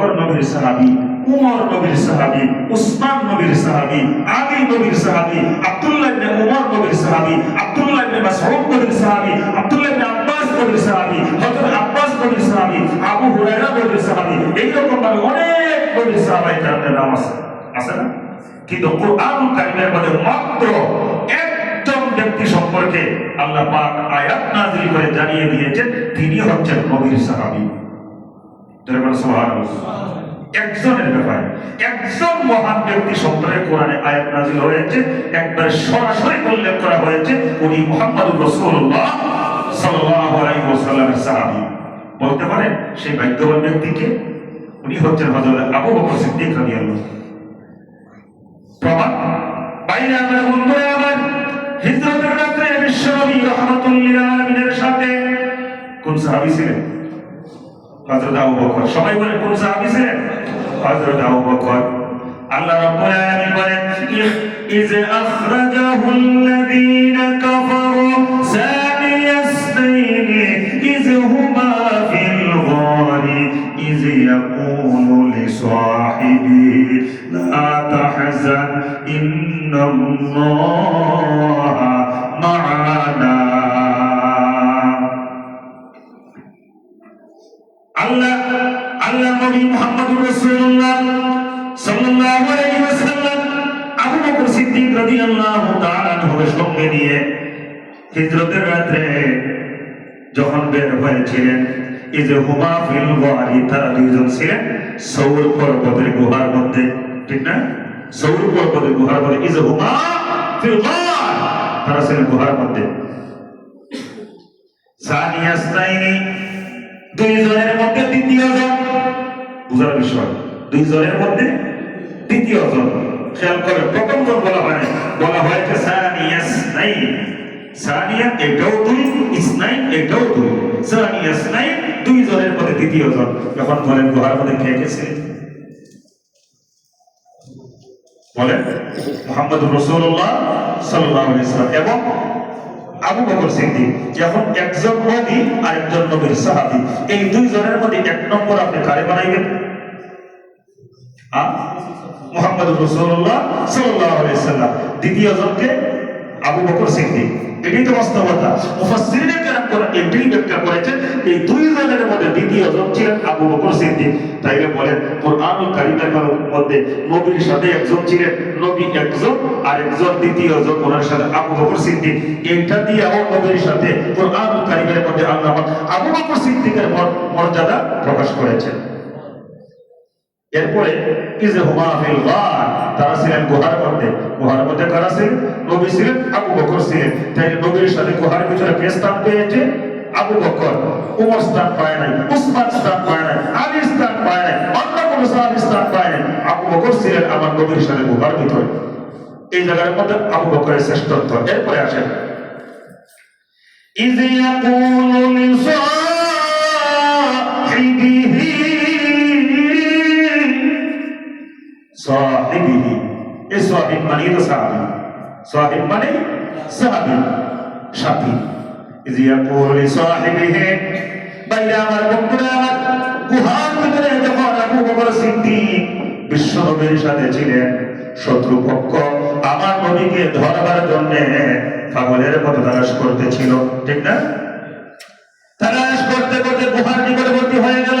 বকর নবীর সাহাবী, উমর নবীর সাহাবী, উসমান নবীর সাহাবী, আলী নবীর সাহাবী, আব্দুল্লাহ ইবনে উমর নবীর সাহাবী, আব্দুল্লাহ ইবনে মাসউদ নবীর সাহাবী, আব্দুল্লাহ ইবনে আব্বাস নবীর সাহাবী, হযরত আব্বাস নবীর সাহাবী, আবু হুরায়রা নবীর সাহাবী এইরকম ভাবে অনেক নবীর সাহাবাই কেরামের নাম আছে। আছে না? কিন্তু কোরআন কারিমের মধ্যে মাত্র একজন ব্যক্তি সম্পর্কে আল্লাহ পাক আয়াত নাযিল করে জানিয়ে দিয়েছেন, তিনি হচ্ছেন নবীর সাহাবী। একজনের ব্যাপারে। একজন মহান ব্যক্তি সম্পর্কে কোরআনে আয়াত নাযিল হয়েছে, একবার সরাসরি উল্লেখ করা হয়েছে, উনি মুহাম্মদুর রাসূলুল্লাহ সাল্লাল্লাহু আলাইহি ওয়াসাল্লামের সাহাবী। বলতে পারেন সেই ভাগ্যবান ব্যক্তিকে উনি হচ্ছেন হযরত আবু বকর সিদ্দিক রাদিয়াল্লাহু প্রমাণ বাইরে আমার বন্ধুরা আমার, হিজরতের রাত্রে বিশ্বনবী রহমাতুল্লিল আলামিনের সাথে কোন সাহাবী ছিলেন? হযরত আবু বকর। সবাই বলেন, কোন সাহাবী ছিলেন? হযরত আবু বকর। আল্লাহ রাব্বুল আলামিন বলেন, ইজ আখরাজাহুল্লাযীনা কাফারু সানিয়াসনাইনি ইজ হুমা ফিল গারি, ইজ ইয়াকুলু লিসাহিবিহি লা তাহজান, ইন্নাল্লাহা রাদিয়াল্লাহু সঙ্গে নিয়ে হিজরতের রাত্রে যখন বের হয়েছিলেন, এই যে হুমা ফিল গারি তারা দুইজন ছিলেন, সৌর পর্বতের গুহার মধ্যে, ঠিক না? সৌর পর্বতের গুহার মধ্যে, এই যে হুমা ফিল তারা ছিলেন গুহার মধ্যে। সানিয়াস্তাইনি দুই জনের মধ্যে দ্বিতীয় জন বুঝার বিষয় দুই মধ্যে দ্বিতীয় জন খেয়াল করে, প্রথম জন বলা হয়। বলা হয়েছে সানিয়াস নাই সানিয়া এটাও দুই ইসনাইন এটাও দুই। সানিয়াস নাই দুই জনের মধ্যে দ্বিতীয় জন। যখন বলেন গুহার মধ্যে কে গেছে? বলেন মোহাম্মদ রসুল্লাহ সাল্লাহ ইসলাম এবং আবু বকর সিদ্দিক। যখন একজন নবী আর একজন নবীর সাহাবী। এই দুই জনের মধ্যে এক নম্বর আপনি কারে বানাইবেন? মোহাম্মদ রসুল্লাহ সাল্লাহ দ্বিতীয় জনকে আবু বকর সিদ্দিক। এটাই তো বাস্তবতা। মুফাসসিরিনে ব্যাখ্যা এই দুই জনের মধ্যে দ্বিতীয় জন ছিলেন আবু বকর সিদ্দিক। তাইলে বলেন কারীমের মধ্যে নবীর সাথে একজন ছিলেন, নবী একজন, আর একজন দ্বিতীয় জন সাথে আবু বকর সিদ্দিক। এইটা দিয়ে নবীর সাথে কারীমের মধ্যে আল্লাহ আবু বকর সিদ্দিকের মর্যাদা প্রকাশ করেছেন। এরপরে তারা ছিলেন গুহার মধ্যে। গুহার মধ্যে কারা ছিলেন? নবী ছিলেন আবু বকর ছিলেন। তাই নবীর সাথে গুহার ভিতরে কে স্থান পেয়েছে? আবু বকর। উমর স্থান পায় নাই, উসমান স্থান পায় নাই, আলী স্থান পায় নাই অন্য কোন সাহাবি স্থান পায় নাই। আবু বকর ছিলেন আমার নবীর সাথে গুহার ভিতরে। এই জায়গার মধ্যে আবু বকরের শ্রেষ্ঠত্ব। এরপরে আসেন। ইজি ইয়াকুলু লিসাহিবিহি সাহিবিহি সাহিব মানে তো সাহাবি মানে সাহাবি বাইরে আমার বন্ধুরা যখন আবু বকর সিদ্দিক বিশ্ব নবীর সাথে ছিলেন শত্রুপক্ষ আমার নবীকে ধরবার জন্য পাগলের মতো তালাশ করতেছিল ঠিক না তালাশ করতে করতে গুহার নিকটবর্তী হয়ে গেল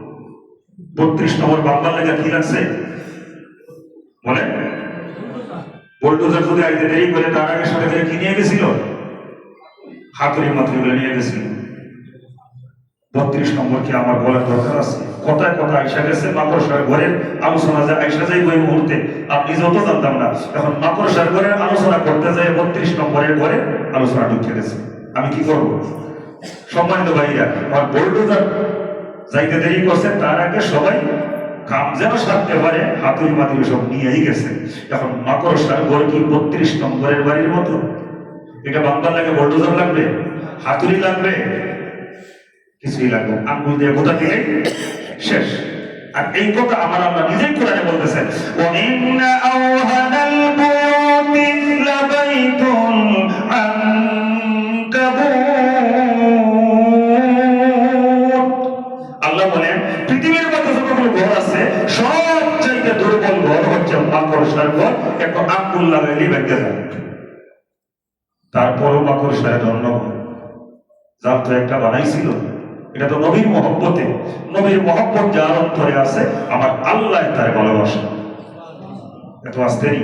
বত্রিশ নম্বর বাংলার লেখা কি লাগছে বলে যদি আইতে দেরি করে, তার আগে সাথে কি নিয়ে গেছিল? নিয়ে গেছিল। বত্রিশ নম্বর কি আমার বলার দরকার আছে? কথায় কথা আইসা গেছে, মাকড়সার ঘরের আলোচনা আইসা যাই ওই মুহূর্তে। আপনি যত জানতাম না, এখন মাকড়সার ঘরের আলোচনা করতে যায়, বত্রিশ নম্বরের ঘরে আলোচনা ঢুকে গেছে আমি কি করব? সম্মানিত ভাইরা আমার বোল্ডোজার যাইতে দেরি করছে, তার আগে সবাই কাম যেন সারতে পারে, হাতুড়ি মাতুড়ি সব নিয়েই গেছে। এখন মাকড়সার ঘর কি বত্রিশ নম্বরের বাড়ির মতো? এটা বাংলার লাগে বোল্ডোজার লাগবে? হাতুড়ি লাগবে? কিছুই লাগবে। আঙ্গুল দিয়ে গোটা দিলে শেষ। আর এই কথা আমার আল্লাহ নিজেই কোরআনে বলতেছেন হচ্ছে মাকড়সার ঘর একটা আঙ্গুল লাগাইলে ভেঙে যায় তারপরও মাকড়সায় ধন্যবাদ যার তো একটা বানাইছিল, এটা তো নবীর মহব্বতে। নবীর মহব্বত যার অন্তরে আছে, আমার আল্লাহ তার ভালোবাসা। এত আসতেই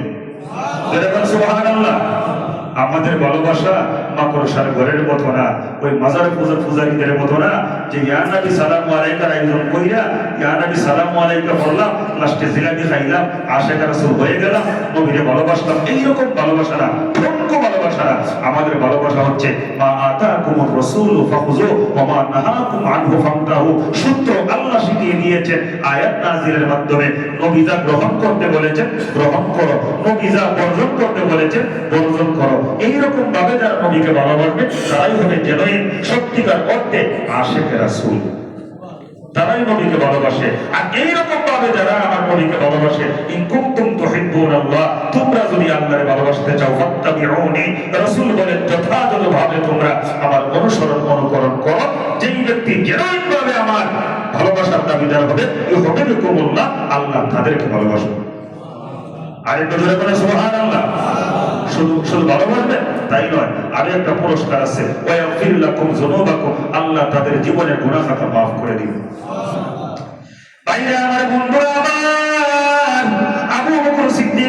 আমাদের ভালোবাসা মাকড়সার ঘরের মতো না, ওই মাজার পূজা পূজারীদের মতো না, যে ইয়ানাবি সালাম আলাইকার একজন কইরা ইয়ানাবি সালাম আলাইকা বললাম, লাস্টে জিলাপি খাইলাম আশেখার হয়ে গেলাম, নবীরে ভালোবাসলাম এইরকম ভালোবাসা না ভালোবাসা না আমাদের ভালোবাসা হচ্ছে, মা আতাকুমুর রাসূল ফাখুযু ওয়া মা নাহাকুম আনহু ফান্তাহু সূত্র আল্লাহ শিখিয়ে দিয়েছেন আয়াত নাজিলের মাধ্যমে। নবী গ্রহণ করতে বলেছেন, গ্রহণ করো। নবী বর্জন করতে বলেছেন, বর্জন করো। এইরকম ভাবে যারা নবীকে ভালোবাসবে, তারাই হবে জেনুইন সত্যিকার অর্থে আশেখ রাসূল। তারাই নবীকে ভালোবাসে। আর এইরকম ভাবে যারা আমার নবীকে ভালোবাসে, ইন কুনতুম তোমরা যদি আল্লাহরে ভালোবাসতে চাও, ফাত্তাবিউনি, রাসূল বলেন যথাযথ ভাবে তোমরা আমার অনুসরণ, অনুকরণ করো। যেই ব্যক্তি জেনুইন ভাবে আমার ভালোবাসার দাবিদার হবে ইউহিব্বুকুমুল্লাহ আল্লাহ তাদেরকে ভালোবাসবে। তাই নয়, আরও একটা পুরস্কার আছে। ওয়াগফির লাকুম আল্লাহ তাদের জীবনের গুনাহ খাতা মাফ করে দিবেন ভাইরা, আমার বন্ধুরা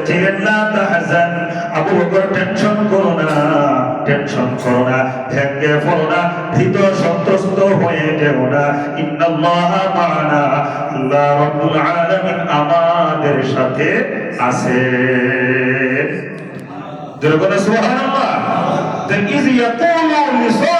বলেছিলেন, না তাহজান আবু বকর টেনশন করো না, টেনশন করো না, ভেঙ্গে পড়ো না, ভীত সন্ত্রস্ত হয়ে না। ইন্নাল্লাহ মা'ানা, আল্লাহ রাব্বুল আলামিন আমাদের সাথে আছে। যেরকম সুবহানাল্লাহ। Is yaqulu